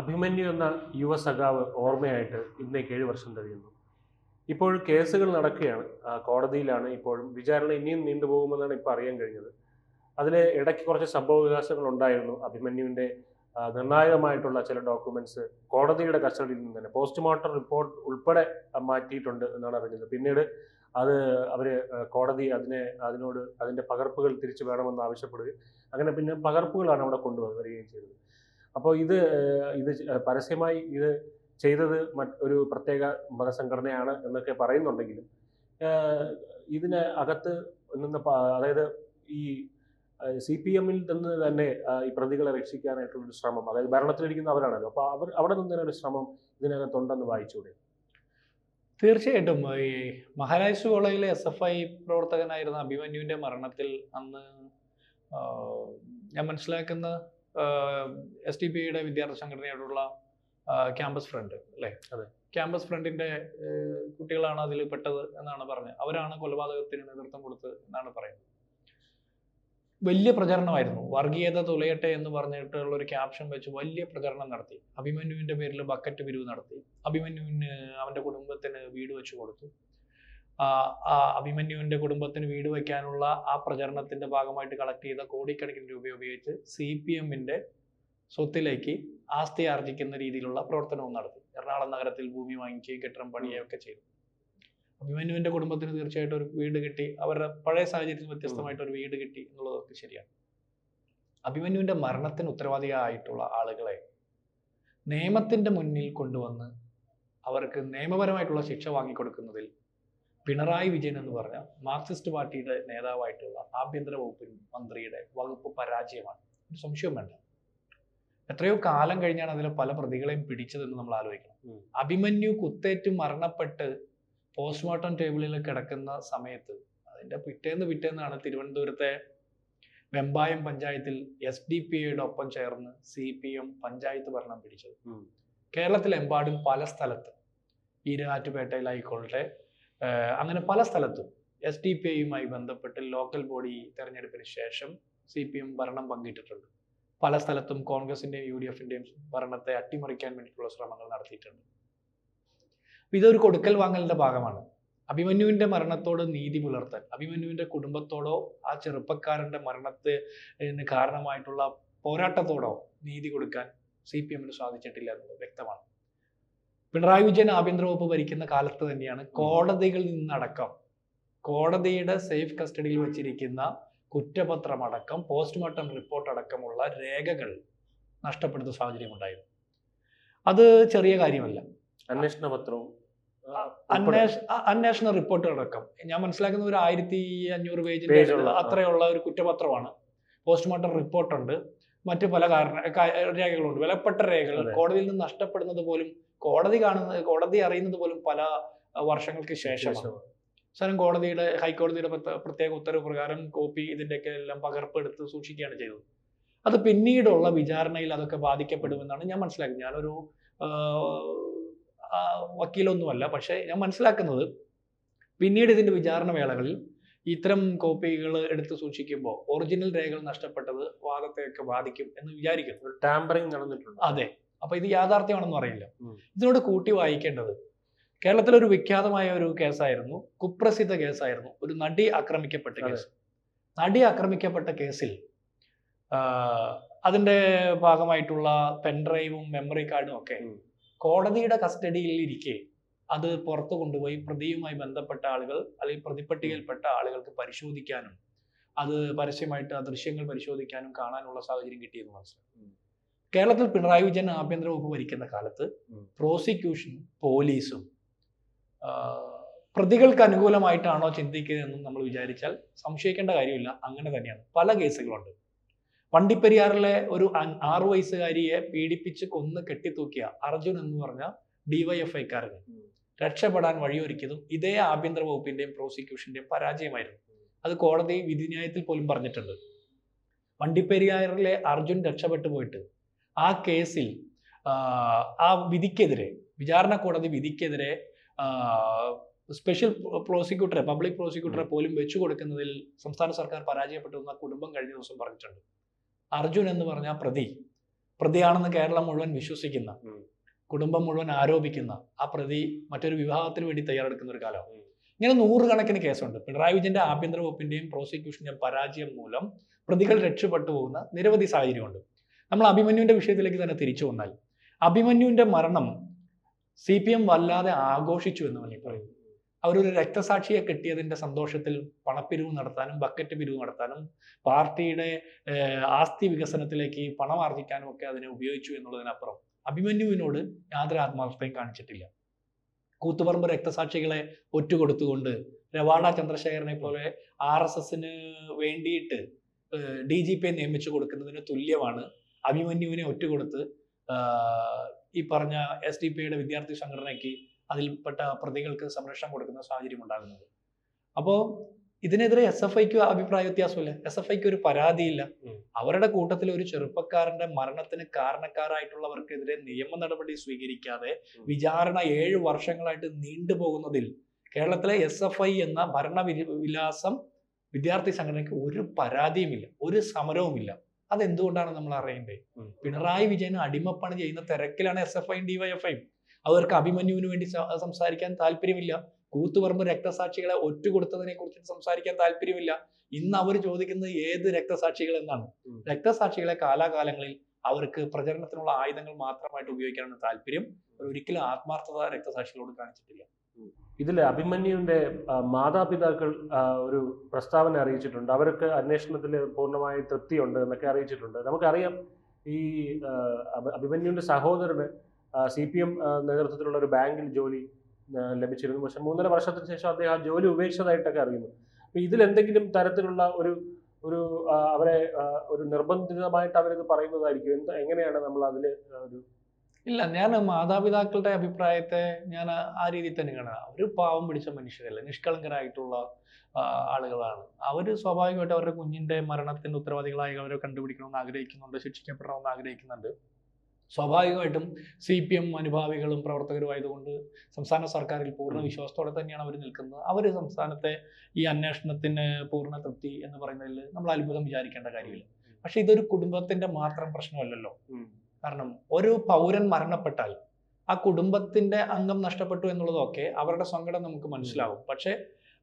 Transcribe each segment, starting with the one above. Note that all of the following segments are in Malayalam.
അഭിമന്യു എന്ന യുവ സഖാവ് ഓർമ്മയായിട്ട് ഇന്നേക്ക് ഏഴ് വർഷം കഴിയുന്നു ഇപ്പോൾ കേസുകൾ നടക്കുകയാണ്. കോടതിയിലാണ് ഇപ്പോഴും വിചാരണ ഇനിയും നീണ്ടുപോകുമെന്നാണ് ഇപ്പോൾ അറിയാൻ കഴിഞ്ഞത്. അതിൽ ഇടയ്ക്ക് കുറച്ച് സംഭവ വികാസങ്ങൾ ഉണ്ടായിരുന്നു അഭിമന്യുവിന്റെ നിർണായകമായിട്ടുള്ള ചില ഡോക്യുമെന്റ്സ് കോടതിയുടെ കസ്റ്റഡിയിൽ നിന്ന് തന്നെ. പോസ്റ്റ്മോർട്ടം റിപ്പോർട്ട് ഉൾപ്പെടെ മാറ്റിയിട്ടുണ്ട് എന്നാണ് അറിഞ്ഞത്. പിന്നീട് അത് അവർ കോടതി അതിനെ അതിനോട് അതിന്റെ പകർപ്പുകൾ തിരിച്ചു വേണമെന്ന് ആവശ്യപ്പെടുകയും അങ്ങനെ പിന്നെ പകർപ്പുകളാണ് അവിടെ കൊണ്ടുവരികയും വരികയും ചെയ്തത്. അപ്പോൾ ഇത് ഇത് പരസ്യമായി ഇത് ചെയ്തത് ഒരു പ്രത്യേക മതസംഘടനയാണ് എന്നൊക്കെ പറയുന്നുണ്ടെങ്കിലും ഇതിന് അകത്ത് നിന്ന് അതായത് ഈ സി പി എമ്മിൽ നിന്ന് തന്നെ ഈ പ്രതികളെ രക്ഷിക്കാനായിട്ടുള്ളൊരു ശ്രമം അതായത് ഭരണത്തിലിരിക്കുന്ന അവരാണല്ലോ അപ്പോൾ അവർ അവിടെ നിന്ന് ഒരു ശ്രമം ഇതിനകത്തുണ്ടെന്ന് വായിച്ചൂടെ? തീർച്ചയായിട്ടും. ഈ മഹാരാജ് കോളേജിലെ എസ് എഫ് ഐ പ്രവർത്തകനായിരുന്ന അഭിമന്യുവിന്റെ മരണത്തിൽ അന്ന് ഞാൻ മനസ്സിലാക്കുന്ന എസ് ടി പി ഐയുടെ വിദ്യാർത്ഥി സംഘടനയോടുള്ള ക്യാമ്പസ് ഫ്രണ്ട് അല്ലേ? അതെ. ക്യാമ്പസ് ഫ്രണ്ടിന്റെ കുട്ടികളാണ് അതിൽ പെട്ടത് എന്നാണ് പറഞ്ഞത്. അവരാണ് കൊലപാതകത്തിന് നേതൃത്വം കൊടുത്തത് എന്നാണ് പറയുന്നത്. വലിയ പ്രചരണമായിരുന്നു. വർഗീയത തുലയട്ടെ എന്ന് പറഞ്ഞിട്ടുള്ള ഒരു ക്യാപ്ഷൻ വെച്ച് വലിയ പ്രചരണം നടത്തി. അഭിമന്യുവിന്റെ പേരിൽ ബക്കറ്റ് പിരിവ് നടത്തി. അഭിമന്യുവിന് അവന്റെ കുടുംബത്തിന് വീട് വെച്ച് കൊടുത്തു. അഭിമന്യുവിന്റെ കുടുംബത്തിന് വീട് വയ്ക്കാനുള്ള ആ പ്രചരണത്തിന്റെ ഭാഗമായിട്ട് കളക്ട് ചെയ്ത കോടിക്കണക്കിന് രൂപ ഉപയോഗിച്ച് സി പി എമ്മിന്റെ സ്വത്തിലേക്ക് ആസ്തി ആർജിക്കുന്ന രീതിയിലുള്ള പ്രവർത്തനവും നടത്തി. എറണാകുളം നഗരത്തിൽ ഭൂമി വാങ്ങിക്കുകയും കെട്ടിടം പണിയുകയും ഒക്കെ ചെയ്തു. അഭിമന്യുവിന്റെ കുടുംബത്തിന് തീർച്ചയായിട്ടും ഒരു വീട് കിട്ടി. അവരുടെ പഴയ സാഹചര്യത്തിൽ വ്യത്യസ്തമായിട്ട് ഒരു വീട് കിട്ടി എന്നുള്ളതൊക്കെ ശരിയാണ്. അഭിമന്യുവിന്റെ മരണത്തിന് ഉത്തരവാദിയായിട്ടുള്ള ആളുകളെ നിയമത്തിന്റെ മുന്നിൽ കൊണ്ടുവന്ന് അവർക്ക് നിയമപരമായിട്ടുള്ള ശിക്ഷ വാങ്ങിക്കൊടുക്കുന്നതിൽ പിണറായി വിജയൻ എന്ന് പറഞ്ഞ മാർക്സിസ്റ്റ് പാർട്ടിയുടെ നേതാവായിട്ടുള്ള ആഭ്യന്തര വകുപ്പ് മന്ത്രിയുടെ വകുപ്പ് പരാജയമാണ്. ഒരു സംശയം വേണ്ട. എത്രയോ കാലം കഴിഞ്ഞാണ് അതിലെ പല പ്രതികളെയും പിടിച്ചതെന്ന് നമ്മൾ ആലോചിക്കണം. അഭിമന്യു കുത്തേറ്റ് മരണപ്പെട്ട് പോസ്റ്റ്മോർട്ടം ടേബിളിൽ കിടക്കുന്ന സമയത്ത് അതിന്റെ പിറ്റേന്ന് പിറ്റേന്നാണ് തിരുവനന്തപുരത്തെ വെമ്പായം പഞ്ചായത്തിൽ എസ് ഡി പി ഐയുടെ ഒപ്പം ചേർന്ന് സി പി എം പഞ്ചായത്ത് ഭരണം പിടിച്ചത്. കേരളത്തിലെമ്പാടും പല സ്ഥലത്ത് ഈരാറ്റുപേട്ടയിലായിക്കോട്ടെ അങ്ങനെ പല സ്ഥലത്തും എസ് ഡി പി ഐയുമായി ബന്ധപ്പെട്ട് ലോക്കൽ ബോഡി തെരഞ്ഞെടുപ്പിന് ശേഷം സി പി എം ഭരണം പങ്കിട്ടിട്ടുണ്ട്. പല സ്ഥലത്തും കോൺഗ്രസിന്റെയും യു ഡി എഫിന്റെയും ഭരണത്തെ അട്ടിമറിക്കാൻ വേണ്ടിയിട്ടുള്ള ശ്രമങ്ങൾ നടത്തിയിട്ടുണ്ട്. ഇതൊരു കൊടുക്കൽ വാങ്ങലിന്റെ ഭാഗമാണ്. അഭിമന്യുവിന്റെ മരണത്തോട് നീതി പുലർത്താൻ അഭിമന്യുവിന്റെ കുടുംബത്തോടോ ആ ചെറുപ്പക്കാരന്റെ മരണത്തിന് കാരണമായിട്ടുള്ള പോരാട്ടത്തോടോ നീതി കൊടുക്കാൻ സി പി എമ്മിന് സാധിച്ചിട്ടില്ല എന്നുള്ളത് വ്യക്തമാണ്. പിണറായി വിജയൻ ആഭ്യന്തര വകുപ്പ് ഭരിക്കുന്ന കാലത്ത് തന്നെയാണ് കോടതികളിൽ നിന്നടക്കം കോടതിയുടെ സേഫ് കസ്റ്റഡിയിൽ വെച്ചിരിക്കുന്ന കുറ്റപത്രമടക്കം പോസ്റ്റ്മോർട്ടം റിപ്പോർട്ട് അടക്കമുള്ള രേഖകൾ നഷ്ടപ്പെടുന്ന സാഹചര്യം ഉണ്ടായിരുന്നു അത് ചെറിയ കാര്യമല്ല. അന്വേഷണ പത്രവും അന്വേഷ അന്വേഷണ റിപ്പോർട്ട് അടക്കം. ഞാൻ മനസ്സിലാക്കുന്ന ഒരു ആയിരത്തി അഞ്ഞൂറ് പേജിന്റെ. അത്രയുള്ള ഒരു കുറ്റപത്രമാണ്. പോസ്റ്റ്മോർട്ടം റിപ്പോർട്ടുണ്ട്. മറ്റു പല കാരണ രേഖകളുണ്ട്. വിലപ്പെട്ട രേഖകൾ കോടതിയിൽ നിന്ന് നഷ്ടപ്പെടുന്നത് പോലും കോടതി കാണുന്ന കോടതി അറിയുന്നത് പോലും പല വർഷങ്ങൾക്ക് ശേഷമാണ്. ശേഷമാണ്. കോടതിയുടെ ഹൈക്കോടതിയുടെ പ്രത്യേക- ഉത്തരവ് പ്രകാരം കോപ്പി ഇതിന്റെയൊക്കെ എല്ലാം പകർപ്പ് എടുത്ത് സൂക്ഷിക്കുകയാണ് ചെയ്തത്. അത് പിന്നീടുള്ള വിചാരണയിൽ അതൊക്കെ ബാധിക്കപ്പെടുമെന്നാണ് ഞാൻ മനസ്സിലാക്കുന്നത്. ഞാനൊരു വക്കീലൊന്നുമല്ല പക്ഷേ ഞാൻ മനസ്സിലാക്കുന്നത് പിന്നീട് ഇതിന്റെ വിചാരണ വേളകളിൽ ഇത്തരം കോപ്പികൾ എടുത്ത് സൂക്ഷിക്കുമ്പോൾ ഒറിജിനൽ രേഖകൾ നഷ്ടപ്പെട്ടത് വാദത്തെയൊക്കെ ബാധിക്കും എന്ന് വിചാരിക്കുന്നു. ഒരു ടാമ്പറിങ് നടന്നിട്ടുണ്ട്. അതെ. അപ്പൊ ഇത് യാഥാർത്ഥ്യമാണെന്ന് അറിയില്ല. ഇതിനോട് കൂട്ടി വായിക്കേണ്ടത് കേരളത്തിലെ ഒരു വിഖ്യാതമായ ഒരു കേസായിരുന്നു കുപ്രസിദ്ധ കേസായിരുന്നു ഒരു നടി ആക്രമിക്കപ്പെട്ട കേസ്. നടി ആക്രമിക്കപ്പെട്ട കേസിൽ അതിന്റെ ഭാഗമായിട്ടുള്ള പെൻഡ്രൈവും മെമ്മറി കാർഡും ഒക്കെ കോടതിയുടെ കസ്റ്റഡിയിൽ ഇരിക്കെ അത് പുറത്തു കൊണ്ടുപോയി പ്രതിയുമായി ബന്ധപ്പെട്ട ആളുകൾ അല്ലെങ്കിൽ പ്രതിപ്പട്ടികയിൽപ്പെട്ട ആളുകൾക്ക് പരിശോധിക്കാനും അത് പരസ്യമായിട്ട് ആ ദൃശ്യങ്ങൾ പരിശോധിക്കാനും കാണാനുള്ള സാഹചര്യം കിട്ടിയെന്ന് മനസ്സിലായി? കേരളത്തിൽ പിണറായി വിജയൻ ആഭ്യന്തര വകുപ്പ് ഭരിക്കുന്ന കാലത്ത് പ്രോസിക്യൂഷൻ പ്രോസിക്യൂഷനും പോലീസും പ്രതികൾക്ക് അനുകൂലമായിട്ടാണോ ചിന്തിക്കുന്നതെന്നും നമ്മൾ വിചാരിച്ചാൽ സംശയിക്കേണ്ട കാര്യമില്ല. അങ്ങനെ തന്നെയാണ്. പല കേസുകളുണ്ട്. വണ്ടിപ്പെരിയാറിലെ ഒരു ആറു വയസ്സുകാരിയെ പീഡിപ്പിച്ച് കൊന്ന് കെട്ടിത്തൂക്കിയ അർജുൻ എന്ന് പറഞ്ഞ ഡിവൈഎഫ്ഐക്കാരന്. രക്ഷപ്പെടാൻ വഴിയൊരുക്കിയതും ഇതേ ആഭ്യന്തര വകുപ്പിന്റെയും പ്രോസിക്യൂഷന്റെയും പരാജയമായിരുന്നു അത് കോടതി വിധിന്യായത്തിൽ പോലും പറഞ്ഞിട്ടുണ്ട് വണ്ടിപ്പെരിയാറിലെ അർജുൻ രക്ഷപ്പെട്ടു പോയിട്ട് ആ കേസിൽ ആ, വിധിക്കെതിരെ വിചാരണ കോടതി വിധിക്കെതിരെ സ്പെഷ്യൽ പ്രോസിക്യൂട്ടറെ പബ്ലിക് പ്രോസിക്യൂട്ടറെ പോലും വെച്ചു കൊടുക്കുന്നതിൽ സംസ്ഥാന സർക്കാർ പരാജയപ്പെട്ടു എന്ന കുടുംബം കഴിഞ്ഞ ദിവസം പറഞ്ഞിട്ടുണ്ട് അർജുൻ എന്ന് പറഞ്ഞ പ്രതി പ്രതിയാണെന്ന് കേരളം മുഴുവൻ വിശ്വസിക്കുന്ന. കുടുംബം മുഴുവൻ ആരോപിക്കുന്ന ആ പ്രതി മറ്റൊരു വിവാഹത്തിന് വേണ്ടി തയ്യാറെടുക്കുന്ന ഒരു കാലമാണ് ഉം. ഇങ്ങനെ നൂറുകണക്കിന് കേസുണ്ട്. പിണറായി വിജയന്റെ ആഭ്യന്തര വകുപ്പിന്റെയും പ്രോസിക്യൂഷന്റെയും പരാജയം മൂലം പ്രതികൾ രക്ഷപ്പെട്ടു പോകുന്ന നിരവധി സാഹചര്യമുണ്ട്. നമ്മൾ അഭിമന്യുവിന്റെ വിഷയത്തിലേക്ക് തന്നെ തിരിച്ചു വന്നാൽ അഭിമന്യുവിന്റെ മരണം സി പി എം വല്ലാതെ ആഘോഷിച്ചു എന്ന് വേണമെങ്കിൽ പറയും. അവരൊരു രക്തസാക്ഷിയെ കിട്ടിയതിന്റെ സന്തോഷത്തിൽ പണപ്പിരിവ് നടത്താനും ബക്കറ്റ് പിരിവ് നടത്താനും പാർട്ടിയുടെ ആസ്തി വികസനത്തിലേക്ക് പണം ആർജിക്കാനും ഒക്കെ അതിനെ ഉപയോഗിച്ചു എന്നുള്ളതിനപ്പുറം അഭിമന്യുവിനോട് യാതൊരു ആത്മാർത്ഥതയും കാണിച്ചിട്ടില്ല. കൂത്തുപറമ്പ് രക്തസാക്ഷികളെ ഒറ്റുകൊടുത്തുകൊണ്ട് രവാണ ചന്ദ്രശേഖരനെ പോലെ ആർ എസ് എസിന് വേണ്ടിയിട്ട് ഡി ജി പിയെ നിയമിച്ചു കൊടുക്കുന്നതിന് തുല്യമാണ് അഭിമന്യുവിനെ ഒറ്റുകൊടുത്ത് കൊടുത്ത് ഈ പറഞ്ഞ എസ് ഡി പിയുടെ വിദ്യാർത്ഥി സംഘടനയ്ക്ക് അതിൽപ്പെട്ട പ്രതികൾക്ക് സംരക്ഷണം കൊടുക്കുന്ന സാഹചര്യം ഉണ്ടാകുന്നത്. അപ്പോൾ ഇതിനെതിരെ എസ് എഫ് ഐക്ക് അഭിപ്രായ വ്യത്യാസമില്ല. എസ് എഫ് ഐക്ക് ഒരു പരാതിയില്ല. അവരുടെ കൂട്ടത്തിൽ ഒരു ചെറുപ്പക്കാരന്റെ മരണത്തിന് കാരണക്കാരായിട്ടുള്ളവർക്കെതിരെ നിയമ നടപടി സ്വീകരിക്കാതെ. വിചാരണ ഏഴ് വർഷങ്ങളായിട്ട് നീണ്ടുപോകുന്നതിൽ കേരളത്തിലെ എസ് എഫ് ഐ എന്ന ഭരണ വിലാസം വിദ്യാർത്ഥി സംഘടനയ്ക്ക് ഒരു പരാതിയുമില്ല ഒരു സമരവുമില്ല. അതെന്തുകൊണ്ടാണ് നമ്മൾ അറിയേണ്ടത്? പിണറായി വിജയൻ അടിമപ്പണി ചെയ്യുന്ന തിരക്കിലാണ് എസ് എഫ് ഐയും ഡിവൈഎഫ്ഐയും അവർക്ക് അഭിമന്യുവിന് വേണ്ടി സംസാരിക്കാൻ താല്പര്യമില്ല. കൂത്തുപറമ്പ് രക്തസാക്ഷികളെ ഒറ്റുകൊടുത്തതിനെ കുറിച്ച് സംസാരിക്കാൻ താല്പര്യമില്ല. ഇന്ന് അവർ ചോദിക്കുന്നത് ഏത് രക്തസാക്ഷികൾ എന്നാണ്. രക്തസാക്ഷികളെ കാലാകാലങ്ങളിൽ അവർക്ക് പ്രചരണത്തിനുള്ള ആയുധങ്ങൾ മാത്രമായിട്ട് ഉപയോഗിക്കാനാണ് താല്പര്യം. ഒരിക്കലും ആത്മാർത്ഥത രക്തസാക്ഷികളോട് കാണിച്ചിട്ടില്ല. ഇതിൽ അഭിമന്യുവിന്റെ മാതാപിതാക്കൾ ഒരു പ്രസ്താവന അറിയിച്ചിട്ടുണ്ട്. അവർക്ക് അന്വേഷണത്തിൽ പൂർണമായി തൃപ്തിയുണ്ട് എന്നൊക്കെ അറിയിച്ചിട്ടുണ്ട്. നമുക്കറിയാം ഈ അഭിമന്യുവിന്റെ സഹോദരന് സി പി എം നേതൃത്വത്തിലുള്ള ഒരു ബാങ്കിൽ ജോലി ലഭിച്ചിരുന്നു. പക്ഷെ മൂന്നര വർഷത്തിന് ശേഷം അദ്ദേഹം ആ ജോലി ഉപേക്ഷിച്ചതായിട്ടൊക്കെ അറിയുന്നു. അപ്പൊ ഇതിൽ എന്തെങ്കിലും തരത്തിലുള്ള ഒരു ഒരു അവരെ ഒരു നിർബന്ധിതമായിട്ട് അവരിത് പറയുന്നതായിരിക്കും. എന്താ എങ്ങനെയാണ് നമ്മൾ അതിൽ ഒരു ഇല്ല ഞാൻ മാതാപിതാക്കളുടെ അഭിപ്രായത്തെ ഞാൻ ആ- രീതിയിൽ തന്നെ കാണാം അവർ പാവം പിടിച്ച മനുഷ്യരല്ല നിഷ്കളങ്കരായിട്ടുള്ള ആളുകളാണ്. അവർ സ്വാഭാവികമായിട്ട് അവരുടെ കുഞ്ഞിന്റെ മരണത്തിന് ഉത്തരവാദികളായി അവരെ കണ്ടുപിടിക്കണമെന്ന് ആഗ്രഹിക്കുന്നുണ്ട് ശിക്ഷിക്കപ്പെടണമെന്ന് ആഗ്രഹിക്കുന്നുണ്ട്. സ്വാഭാവികമായിട്ടും സി പി എം അനുഭാവികളും പ്രവർത്തകരും ആയതുകൊണ്ട് സംസ്ഥാന സർക്കാരിൽ പൂർണ വിശ്വാസത്തോടെ തന്നെയാണ് അവർ നിൽക്കുന്നത്. അവർ സംസ്ഥാനത്തെ ഈ അന്വേഷണത്തിന് പൂർണ തൃപ്തി എന്ന് പറയുന്നതിൽ നമ്മൾ അത്ഭുതം വിചാരിക്കേണ്ട കാര്യമില്ല. പക്ഷെ ഇതൊരു കുടുംബത്തിന്റെ മാത്രം പ്രശ്നമല്ലല്ലോ. കാരണം ഒരു പൗരൻ മരണപ്പെട്ടാൽ ആ കുടുംബത്തിന്റെ അംഗം നഷ്ടപ്പെട്ടു എന്നുള്ളതൊക്കെ അവരുടെ സങ്കടം നമുക്ക് മനസ്സിലാവും. പക്ഷെ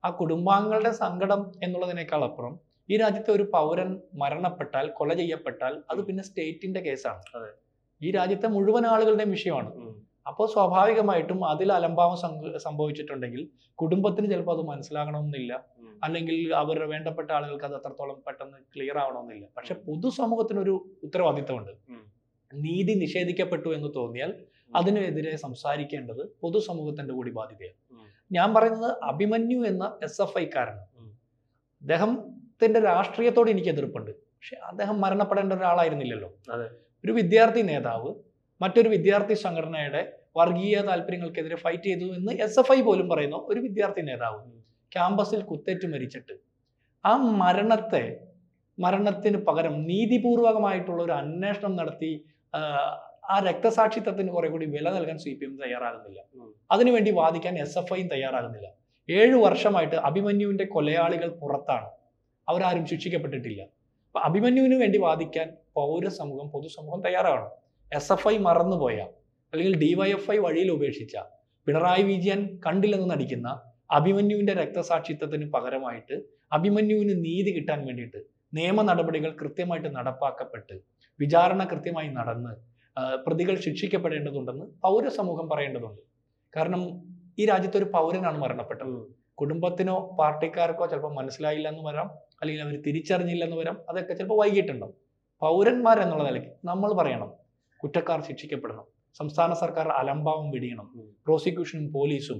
ആ കുടുംബാംഗങ്ങളുടെ സങ്കടം എന്നുള്ളതിനേക്കാൾ അപ്പുറം ഈ രാജ്യത്തെ ഒരു പൗരൻ മരണപ്പെട്ടാൽ കൊല ചെയ്യപ്പെട്ടാൽ അത് പിന്നെ സ്റ്റേറ്റിന്റെ കേസാണ്. അതെ. ഈ രാജ്യത്തെ മുഴുവൻ ആളുകളുടെയും വിഷയമാണ്. അപ്പോൾ സ്വാഭാവികമായിട്ടും അതിൽ അലംഭാവം സംഭവിച്ചിട്ടുണ്ടെങ്കിൽ കുടുംബത്തിന് ചിലപ്പോൾ അത് മനസ്സിലാകണമെന്നില്ല. അല്ലെങ്കിൽ അവരുടെ വേണ്ടപ്പെട്ട ആളുകൾക്ക് അത് അത്രത്തോളം പെട്ടെന്ന് ക്ലിയർ ആവണമെന്നില്ല. പക്ഷെ പൊതുസമൂഹത്തിനൊരു ഉത്തരവാദിത്തമുണ്ട് നീതി നിഷേധിക്കപ്പെട്ടു എന്ന് തോന്നിയാൽ അതിനെതിരെ സംസാരിക്കേണ്ടത് പൊതുസമൂഹത്തിന്റെ കൂടി ബാധ്യതയാണ്. ഞാൻ പറയുന്നത് അഭിമന്യു എന്ന എസ് എഫ് ഐക്കാരൻ. അദ്ദേഹത്തിന്റെ രാഷ്ട്രീയത്തോട് എനിക്ക് എതിർപ്പുണ്ട്. പക്ഷെ അദ്ദേഹം മരണപ്പെടേണ്ട ഒരാളായിരുന്നില്ലല്ലോ. ഒരു വിദ്യാർത്ഥി നേതാവ് മറ്റൊരു വിദ്യാർത്ഥി സംഘടനയുടെ വർഗീയ താല്പര്യങ്ങൾക്കെതിരെ ഫൈറ്റ് ചെയ്തു എന്ന് എസ് എഫ് ഐ പോലും പറയുന്നു ഒരു വിദ്യാർത്ഥി നേതാവ്. ക്യാമ്പസിൽ കുത്തേറ്റ് മരിച്ചിട്ട്. ആ മരണത്തെ മരണത്തിന് പകരം നീതിപൂർവകമായിട്ടുള്ള ഒരു അന്വേഷണം നടത്തി ആ, ആ രക്തസാക്ഷിത്വത്തിന് കുറെ കൂടി വില നൽകാൻ സി പി എം തയ്യാറാകുന്നില്ല. അതിനുവേണ്ടി വാദിക്കാൻ എസ് എഫ് ഐയും തയ്യാറാകുന്നില്ല. ഏഴു വർഷമായിട്ട് അഭിമന്യുവിന്റെ കൊലയാളികൾ പുറത്താണ്. അവരാരും ശിക്ഷിക്കപ്പെട്ടിട്ടില്ല. അപ്പൊ അഭിമന്യുവിന് വേണ്ടി വാദിക്കാൻ പൗരസമൂഹം പൊതുസമൂഹം തയ്യാറാകണം എസ് എഫ് ഐ മറന്നുപോയ അല്ലെങ്കിൽ ഡിവൈഎഫ്ഐ വഴിയിൽ ഉപേക്ഷിച്ച പിണറായി വിജയൻ കണ്ടില്ലെന്ന് നടിക്കുന്ന അഭിമന്യുവിന്റെ രക്തസാക്ഷിത്വത്തിന് പകരമായിട്ട് അഭിമന്യുവിന് നീതി കിട്ടാൻ വേണ്ടിയിട്ട് നിയമ നടപടികൾ കൃത്യമായിട്ട് നടപ്പാക്കപ്പെട്ട് വിചാരണ കൃത്യമായി നടന്ന് പ്രതികൾ ശിക്ഷിക്കപ്പെടേണ്ടതുണ്ടെന്ന് പൗരസമൂഹം പറയേണ്ടതുണ്ട് കാരണം ഈ രാജ്യത്തൊരു പൗരനാണ് മരണപ്പെട്ടത്. കുടുംബത്തിനോ പാർട്ടിക്കാർക്കോ ചിലപ്പോൾ മനസ്സിലായില്ല എന്ന് വരാം. അല്ലെങ്കിൽ അവർ തിരിച്ചറിഞ്ഞില്ല എന്ന് വരാം. അതൊക്കെ ചിലപ്പോൾ വൈകിട്ടുണ്ടാവും പൗരന്മാർ എന്നുള്ള നിലയ്ക്ക് നമ്മൾ പറയണം. കുറ്റക്കാർ ശിക്ഷിക്കപ്പെടണം. സംസ്ഥാന സർക്കാർ അലംഭാവം വെടിയണം പ്രോസിക്യൂഷനും പോലീസും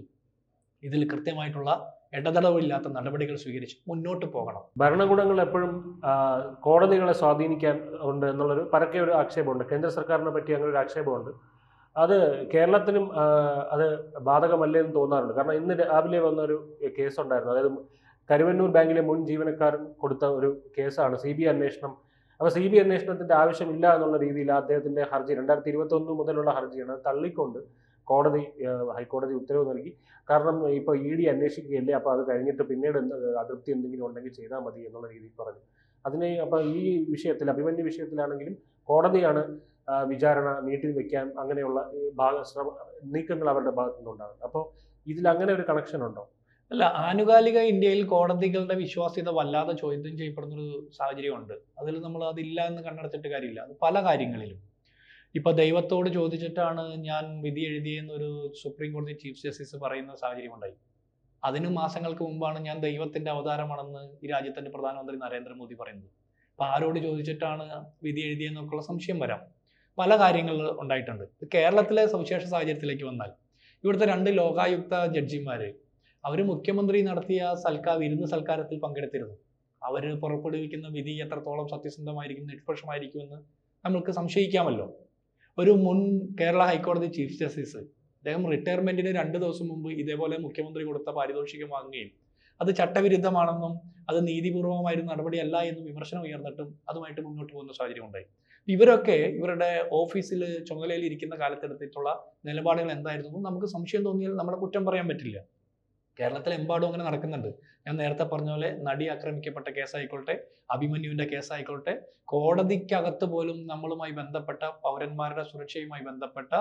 ഇതിൽ കൃത്യമായിട്ടുള്ള ഇടതടവില്ലാത്ത നടപടികൾ സ്വീകരിച്ച് മുന്നോട്ട് പോകണം. ഭരണകൂടങ്ങൾ എപ്പോഴും കോടതികളെ സ്വാധീനിക്കാൻ ഉണ്ട് എന്നുള്ളൊരു പരക്കെ ഒരു ആക്ഷേപമുണ്ട്. കേന്ദ്ര സർക്കാരിനെ പറ്റി അങ്ങനെ ഒരു ആക്ഷേപമുണ്ട്. അത് കേരളത്തിനും അത് ബാധകമല്ലേ എന്ന് തോന്നാറുണ്ട്. കാരണം ഇന്ന് രാവിലെ വന്ന ഒരു കേസ് ഉണ്ടായിരുന്നു അതായത് കരുവന്നൂർ ബാങ്കിലെ മുൻ ജീവനക്കാരൻ കൊടുത്ത ഒരു കേസാണ് സി ബി അന്വേഷണം. അപ്പോൾ സി ബി ഐ അന്വേഷണത്തിന്റെ ആവശ്യമില്ല എന്നുള്ള രീതിയിൽ അദ്ദേഹത്തിന്റെ ഹർജി രണ്ടായിരത്തി ഇരുപത്തി ഒന്ന് മുതലുള്ള ഹർജിയാണ് തള്ളിക്കൊണ്ട് കോടതി ഹൈക്കോടതി ഉത്തരവ് നൽകി. കാരണം ഇപ്പോൾ ഇ ഡി അന്വേഷിക്കുകയല്ലേ അപ്പോൾ അത് കഴിഞ്ഞിട്ട് പിന്നീട് അതൃപ്തി എന്തെങ്കിലും ഉണ്ടെങ്കിൽ ചെയ്താൽ മതി എന്നുള്ള രീതിയിൽ പറഞ്ഞു. അതിനെ അപ്പോൾ ഈ വിഷയത്തിൽ അഭിമന്യു വിഷയത്തിലാണെങ്കിലും കോടതിയാണ് വിചാരണ നീട്ടി വെക്കാൻ അങ്ങനെയുള്ള ഭാഗ ശ്രമ നീക്കങ്ങൾ അവരുടെ ഭാഗത്തു നിന്നുണ്ടാകുന്നത് അപ്പോൾ ഇതിൽ അങ്ങനെ ഒരു കണക്ഷൻ ഉണ്ടോ? അല്ല ആനുകാലിക ഇന്ത്യയിൽ കോടതികളുടെ വിശ്വാസ്യത വല്ലാതെ ചോദ്യം ചെയ്യപ്പെടുന്ന ഒരു സാഹചര്യമുണ്ട്. അതിൽ നമ്മൾ അതില്ല എന്ന് കണ്ടെടുത്തിട്ട് കാര്യമില്ല. അത് പല കാര്യങ്ങളിലും. ഇപ്പൊ ദൈവത്തോട് ചോദിച്ചിട്ടാണ് ഞാൻ വിധി എഴുതിയെന്നൊരു സുപ്രീം കോടതി ചീഫ് ജസ്റ്റിസ് പറയുന്ന സാഹചര്യം ഉണ്ടായി അതിന് മാസങ്ങൾക്ക് മുമ്പാണ് ഞാൻ ദൈവത്തിന്റെ അവതാരമാണെന്ന് ഈ രാജ്യത്തിന്റെ പ്രധാനമന്ത്രി നരേന്ദ്രമോദി പറയുന്നത്. അപ്പൊ ആരോട് ചോദിച്ചിട്ടാണ് വിധി എഴുതിയെന്നൊക്കെയുള്ള സംശയം വരാം. പല കാര്യങ്ങൾ ഉണ്ടായിട്ടുണ്ട്. കേരളത്തിലെ സവിശേഷ സാഹചര്യത്തിലേക്ക് വന്നാൽ ഇവിടുത്തെ രണ്ട് ലോകായുക്ത ജഡ്ജിമാര് അവർ മുഖ്യമന്ത്രി നടത്തിയ സൽക്കാർ വിരുന്ന് സൽക്കാരത്തിൽ പങ്കെടുത്തിരുന്നു. അവർ പുറപ്പെടുവിക്കുന്ന വിധി എത്രത്തോളം സത്യസന്ധമായിരിക്കും നിഷ്പക്ഷമായിരിക്കുമെന്ന് നമ്മൾക്ക് സംശയിക്കാമല്ലോ. ഒരു മുൻ കേരള ഹൈക്കോടതി ചീഫ് ജസ്റ്റിസ് അദ്ദേഹം റിട്ടയർമെന്റിന് രണ്ട് ദിവസം മുമ്പ് ഇതേപോലെ മുഖ്യമന്ത്രി കൊടുത്ത പാരിതോഷികം വാങ്ങുകയും അത് ചട്ടവിരുദ്ധമാണെന്നും അത് നീതിപൂർവമായിരുന്ന നടപടിയല്ല എന്നും വിമർശനം ഉയർന്നിട്ടും അതുമായിട്ട് മുന്നോട്ട് പോകുന്ന സാഹചര്യം ഉണ്ടായി. ഇവരൊക്കെ ഇവരുടെ ഓഫീസിൽ ചുമതലയിൽ ഇരിക്കുന്ന കാലത്തെടുത്തിട്ടുള്ള നിലപാടുകൾ എന്തായിരുന്നു? നമുക്ക് സംശയം തോന്നിയാൽ നമ്മളെ കുറ്റം പറയാൻ പറ്റില്ല. കേരളത്തിലെമ്പാടും അങ്ങനെ നടക്കുന്നുണ്ട്. ഞാൻ നേരത്തെ പറഞ്ഞ പോലെ നടി ആക്രമിക്കപ്പെട്ട കേസായിക്കോട്ടെ അഭിമന്യുവിന്റെ കേസായിക്കോട്ടെ കോടതിക്കകത്ത് പോലും നമ്മളുമായി ബന്ധപ്പെട്ട പൗരന്മാരുടെ സുരക്ഷയുമായി ബന്ധപ്പെട്ട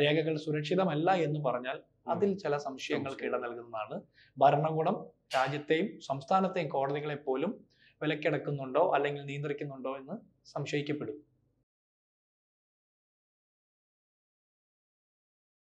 രേഖകൾ സുരക്ഷിതമല്ല എന്ന് പറഞ്ഞാൽ അതിൽ ചില സംശയങ്ങൾക്ക് ഇട നൽകുന്നതാണ് ഭരണകൂടം രാജ്യത്തെയും സംസ്ഥാനത്തെയും കോടതികളെ പോലും വിലക്കെടുക്കുന്നുണ്ടോ അല്ലെങ്കിൽ നിയന്ത്രിക്കുന്നുണ്ടോ എന്ന് സംശയിക്കപ്പെടും.